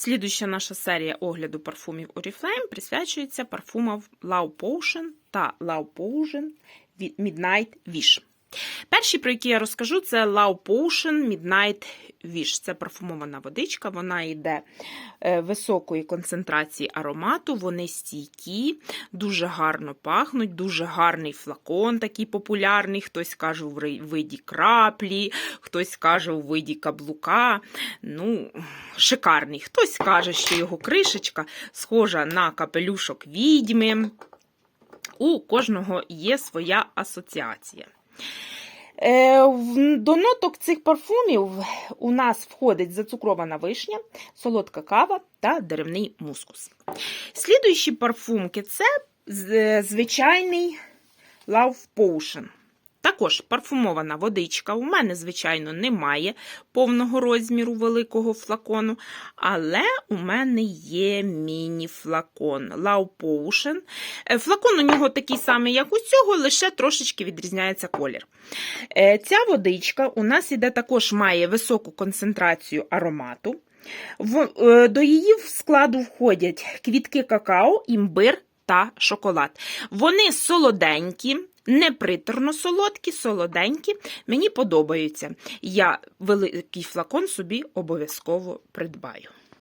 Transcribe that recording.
Слідуюча наша серія огляду парфумів Oriflame присвячується парфумам Love Potion та Love Potion Midnight Wish. Перші, про які я розкажу, це Love Potion Midnight Wish. Це парфумована водичка, вона йде е, високої концентрації аромату, вони стійкі, дуже гарно пахнуть, дуже гарний флакон, такий популярний. Хтось каже у виді краплі, хтось каже у виді каблука. Ну, шикарний. Хтось каже, що його кришечка схожа на капелюшок відьми. У кожного є своя асоціація. Е, До ноток цих парфумів у нас входить зацукрована вишня, солодка кава та деревний мускус. Слідуючі парфумки це звичайний Love Potion. Також парфумована водичка. У мене, звичайно, немає повного розміру великого флакону, але у мене є міні-флакон Love Potion. Е, Флакон у нього такий самий, як у цього, лише трошечки відрізняється колір. Е, Ця водичка у нас іде також має високу концентрацію аромату. Е, До її складу входять квітки какао, імбир та шоколад. Вони солоденькі, не приторно солодкі, солоденькі. Мені подобаються. Я великий флакон собі обов'язково придбаю.